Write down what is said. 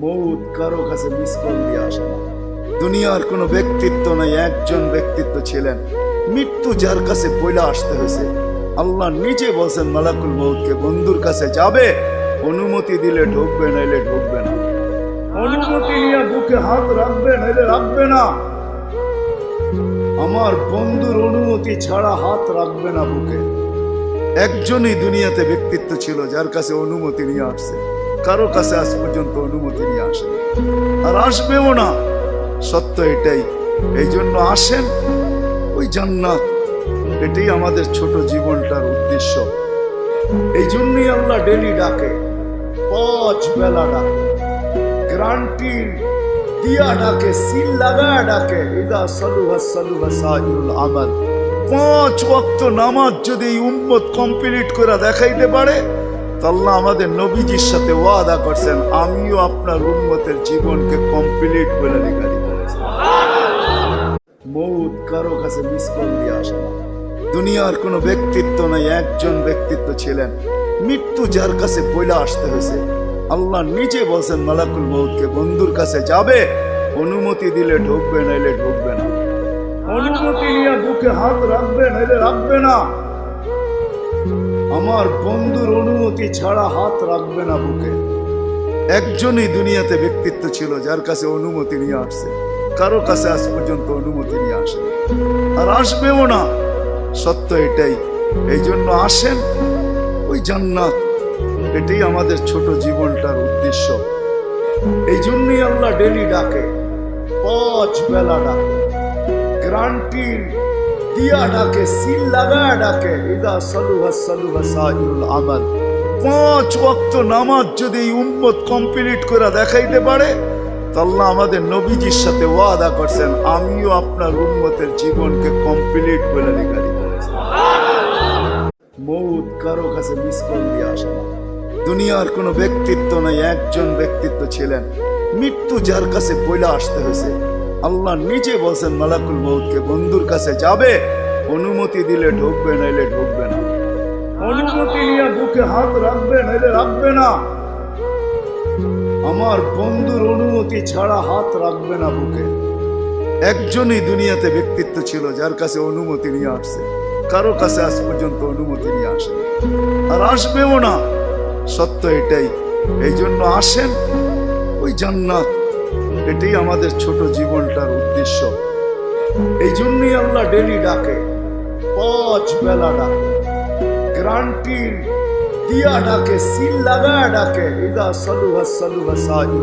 মৌত কারও কাছে মিস কল আসে। না দুনিয়ার কোনো ব্যক্তিত্ব নাই, একজন ব্যক্তিত্ব ছিলেন। মৃত্যু যার কাছে পয়লা আসতে হয়েছে। আল্লাহ নিজে বলছেন, মালাকুল মৌতকে বন্ধুর কাছে যাবে, অনুমতি দিলে ঢুকবে, নাইলে ঢুকবে না। অনুমতি নিয়ে বুকে হাত রাখবে, নাইলে রাখবে না। আমার বন্ধুর অনুমতি ছাড়া হাত রাখবে না বুকে। একজনই দুনিয়াতে ব্যক্তিত্ব ছিল, যার কাছে অনুমতি নিয়ে আসছে। কারও কাছে আজ পর্যন্ত অনুমতি নিয়ে আসে আর আসবেও না। সত্য এটাই। এই জন্য আসেন। ওই জান্নাত। এটাই আমাদের ছোট জীবনটার উদ্দেশ্য। এই জন্যই আল্লাহ ডেলি ডাকে। পাঁচ বেলা ডাকে। গ্রান্টির দিয়া ডাকে, সিল লাগা ডাকে। ইদা সালুহা সালুহা সাইরুল আমাল। পাঁচ ওয়াক্ত নামাজ যদি এই উম্মত কমপ্লিট করে দেখাইতে পারে আল্লাহ আমাদের নবীজির সাথে ওয়াদা করছেন, আমিও আপনার উম্মতের জীবনকে কমপ্লিট করে দিব। মৌত কারও কাছে মিস কল দিয়ে আসে দুনিয়ার কোনো ব্যক্তিত্ব নাই, একজন ব্যক্তিত্ব ছিলেন। মৃত্যু যার কাছে পয়লা আসতে হয়েছে। আল্লাহ নিজে বলছেন, মালাকুল মৌতকে বন্ধুর কাছে যাবে, অনুমতি দিলে ঢুকবে, নাইলে ঢুকবে না। অনুমতি নিয়ে বুকে হাত রাখবে, নাইলে রাখবে না। আমার বন্ধুর অনুমতি ছাড়া হাত রাখবে না বুকে। একজনই দুনিয়াতে ব্যক্তিত্ব ছিল যার কাছে অনুমতি নিয়ে আসছে। কারও কাছে আজ পর্যন্ত অনুমতি নিয়ে আসে আর আসবেও না। সত্য এটাই। এই জন্য আসেন। ওই জান্নাত। এটাই আমাদের ছোট জীবনটার উদ্দেশ্য। এই জন্যই আল্লাহ ডেলি ডাকে। পাঁচ বেলা ডাকে। গ্রান্টির দিয়া ডাকে সিল লাগা ডাকে ইদা সালুহা সালুহা সাইরুল আমাল। পাঁচ ওয়াক্ত নামাজ যদি উম্মত কমপ্লিট করে দেখাইতে পারে আল্লাহ আমাদের নবীজির সাথে ওয়াদা করছেন, আমিও আপনার উম্মতের জীবনকে কমপ্লিট করে লেখা মৌত কারও কাছে মিস দিয়ে আসে না। দুনিয়ার কোনো ব্যক্তিত্ব নাই, একজন ব্যক্তিত্ব ছিলেন। মৃত্যু যার কাছে বইলা আসতে হয়েছে। আল্লাহ নিজে বলছেন মালাকুল মৌতকে বন্ধুর কাছে যাবে অনুমতি দিলে ঢুকবে নাইলে ঢুকবে না। অনুমতি নিয়ে বুকে হাত রাখবে নাইলে রাখবে না। আমার বন্ধুর অনুমতি ছাড়া হাত রাখবে না বুকে। একজনই দুনিয়াতে ব্যক্তিত্ব ছিল যার কাছে অনুমতি নিয়ে আসছে। কারও কাছে আজ পর্যন্ত অনুমতি নিয়ে আসে আর আসবেও না। সত্য এটাই। এই জন্য আসেন ওই জান্নাত এটাই আমাদের ছোট জীবনটার উদ্দেশ্য। এই জন্যই আল্লাহ ডেলি ডাকে, পাঁচ বেলা ডাকে। গ্রান্টি দিয়া ডাকে, সিল লাগা ডাকে, ইদা সালুহা সালুহা সাইরুল